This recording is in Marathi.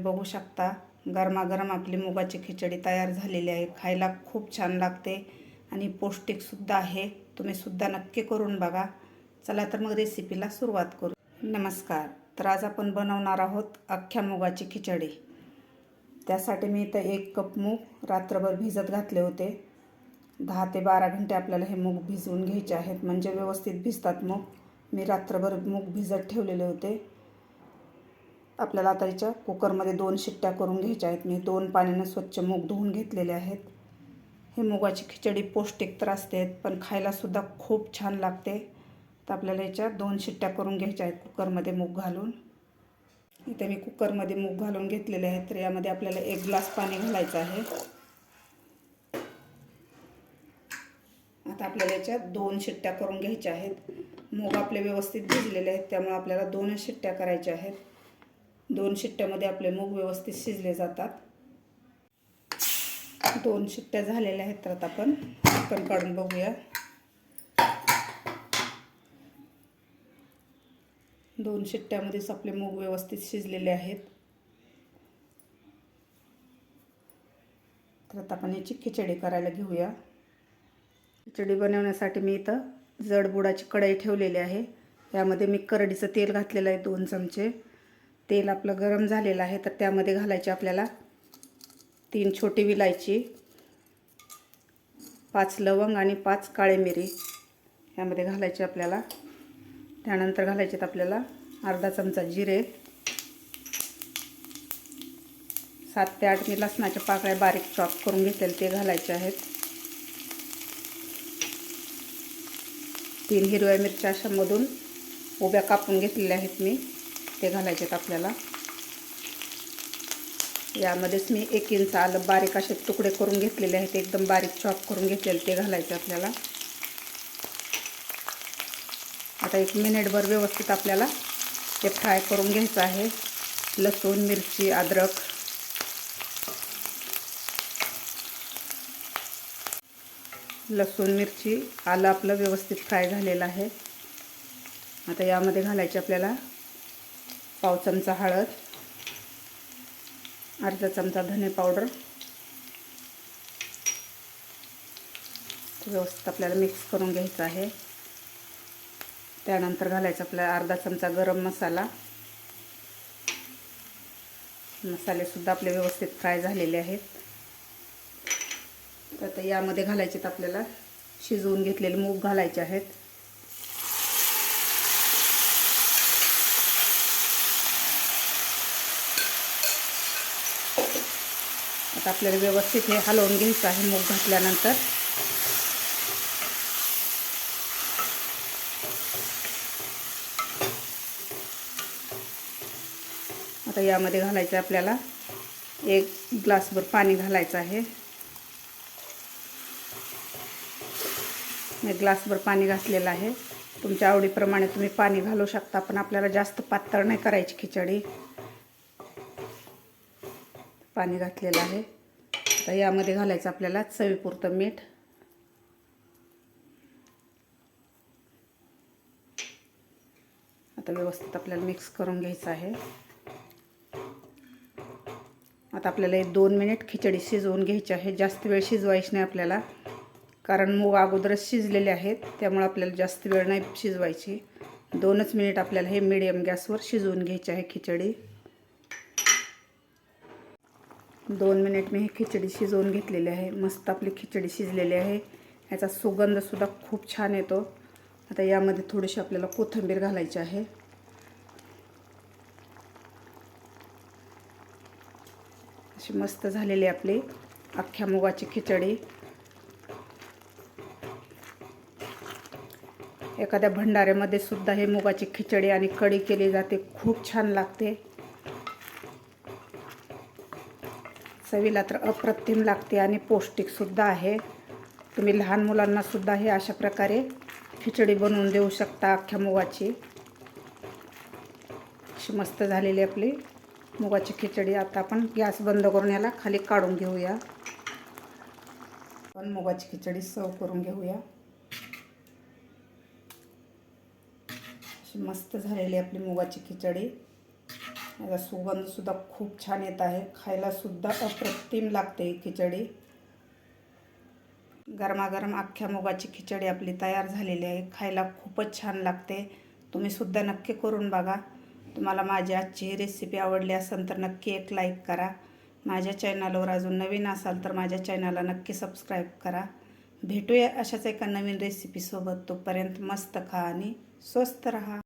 तुम्ही बघू शकता. गरमागरम आपली मुगाची खिचडी तयार झालेली आहे. खायला खूप छान लागते आणि पौष्टिकसुद्धा आहे. तुम्ही सुद्धा नक्की करून बघा. चला तर मग रेसिपीला सुरुवात करू. नमस्कार. तर आज आपण बनवणार आहोत अख्ख्या मुगाची खिचडी. त्यासाठी मी इथं एक कप मूग रात्रभर भिजत घातले होते. दहा ते बारा घंटे आपल्याला हे मूग भिजवून घ्यायचे आहेत. म्हणजे व्यवस्थित भिजतात मूग. मी रात्रभर मूग भिजत ठेवलेले होते. आपल्याला आता याच्या कुकरमध्ये दोन शिट्ट्या करून घ्यायच्या आहेत. मी दोन पाण्यानं स्वच्छ मूग धुवून घेतलेले आहेत. हे मुगाची खिचडी पौष्टिक तर असते पण खायलासुद्धा खूप छान लागते. तर आपल्याला याच्या दोन शिट्ट्या करून घ्यायच्या आहेत कुकरमध्ये मूग घालून. इथे मी कुकरमध्ये मूग घालून घेतलेले आहेत तर यामध्ये आपल्याला एक ग्लास पाणी घालायचं आहे. आता आपल्याला याच्यात दोन शिट्ट्या करून घ्यायच्या आहेत. मूग आपले व्यवस्थित भिजलेले आहेत त्यामुळे आपल्याला दोनच शिट्ट्या करायच्या आहेत. दोन शिट्ट्यामध्ये आपले मूग व्यवस्थित शिजले जातात. दोन शिट्ट्या झालेल्या आहेत तर आता आपण चिकन काढून बघूया. दोन शिट्ट्यामध्येच आपले मूग व्यवस्थित शिजलेले आहेत. तर आता आपण याची खिचडी करायला घेऊया. खिचडी बनवण्यासाठी मी इथं जड बुडाची कढई ठेवलेली आहे. यामध्ये मी करडीचं तेल घातलेलं आहे दोन चमचे. तेल आपलं गरम झालेलं आहे तर त्यामध्ये घालायचे आपल्याला तीन छोटी विलायची पाच लवंग आणि पाच काळे मिरी. यामध्ये घालायचे आपल्याला. त्यानंतर घालायचे आहेत आपल्याला अर्धा चमचा जिरे सात ते आठ मी लसणाच्या पाकळ्या बारीक चॉप करून घेतलेले ते घालायचे आहेत. तीन हिरव्या मिरच्या अशामधून उभ्या कापून घेतलेल्या आहेत मी. ते घालायचे आहेत आपल्याला. यामध्येच मी एक इंच आलं बारीक असे तुकडे करून घेतलेले आहेत एकदम बारीक चॉप करून घेतलेले ते घालायचे आपल्याला. आता एक मिनिटभर व्यवस्थित आपल्याला ते फ्राय करून घ्यायचं आहे. लसूण मिरची अद्रक. लसूण मिरची आलं आपलं व्यवस्थित फ्राय झालेलं आहे. आता यामध्ये घालायचे आपल्याला पाव चमचा हळद अर्धा चमचा धने पावडर. व्यवस्थित आपल्याला मिक्स करून घ्यायचं आहे. त्यानंतर घालायचं आपल्याला अर्धा चमचा गरम मसाला. मसालेसुद्धा आपले व्यवस्थित फ्राय झालेले आहेत. तर आता यामध्ये घालायचे आपल्याला शिजवून घेतलेले मूग घालायचे आहेत. आता आपल्याला व्यवस्थित हे हलवून घ्यायचं आहे मूग घातल्यानंतर. आता यामध्ये घालायचं आहे आपल्याला एक ग्लासभर पाणी घालायचं आहे. एक ग्लासभर पाणी घातलेलं आहे. तुमच्या आवडीप्रमाणे तुम्ही पाणी घालू शकता पण आपल्याला जास्त पातळ नाही करायची खिचडी. पाणी घातलेलं आहे. आता यामध्ये घालायचं आपल्याला चवीपुरतं मीठ. आता व्यवस्थित आपल्याला मिक्स करून घ्यायचं आहे. आता आपल्याला एक दोन मिनिट खिचडी शिजवून घ्यायची आहे. जास्त वेळ शिजवायची नाही आपल्याला कारण मूग अगोदरच शिजलेले आहेत त्यामुळे आपल्याला जास्त वेळ नाही शिजवायची. दोनच मिनिट आपल्याला हे मिडियम गॅसवर शिजवून घ्यायची आहे खिचडी. दोन मिनिट मी हे खिचडी शिजवून घेतलेली आहे. मस्त आपली खिचडी शिजलेली आहे. याचा सुगंधसुद्धा खूप छान येतो. आता यामध्ये थोडीशी आपल्याला कोथिंबीर घालायची आहे. अशी मस्त झालेली आपली अख्ख्या मुगाची खिचडी. एखाद्या भंडाऱ्यामध्ये सुद्धा हे मुगाची खिचडी आणि कढी केली जाते. खूप छान लागते. चवीला तर अप्रतिम लागते आणि पौष्टिकसुद्धा आहे. तुम्ही लहान मुलांनासुद्धा हे अशा प्रकारे खिचडी बनवून देऊ शकता अख्ख्या मुगाची. अशी मस्त झालेली आपली मुगाची खिचडी आता आपण गॅस बंद करून याला खाली काढून घेऊया. पण मुगाची खिचडी सर्व करून घेऊया. अशी मस्त झालेली आपली मुगाची खिचडी. याचा सुगंधसुद्धा खूप छान येत आहे. खायलासुद्धा अप्रतिम लागते ही खिचडी. गरमागरम अख्ख्या मुगाची खिचडी आपली तयार झालेली आहे. खायला खूपच छान लागते. तुम्ही सुद्धा नक्की करून बघा. तुम्हाला माझी आजची ही रेसिपी आवडली असेल तर नक्की एक लाईक करा. माझ्या चॅनलवर अजून नवीन असाल तर माझ्या चॅनलला नक्की सबस्क्राईब करा. भेटूया अशाच एका नवीन रेसिपीसोबत तोपर्यंत मस्त खा आणि स्वस्त रहा.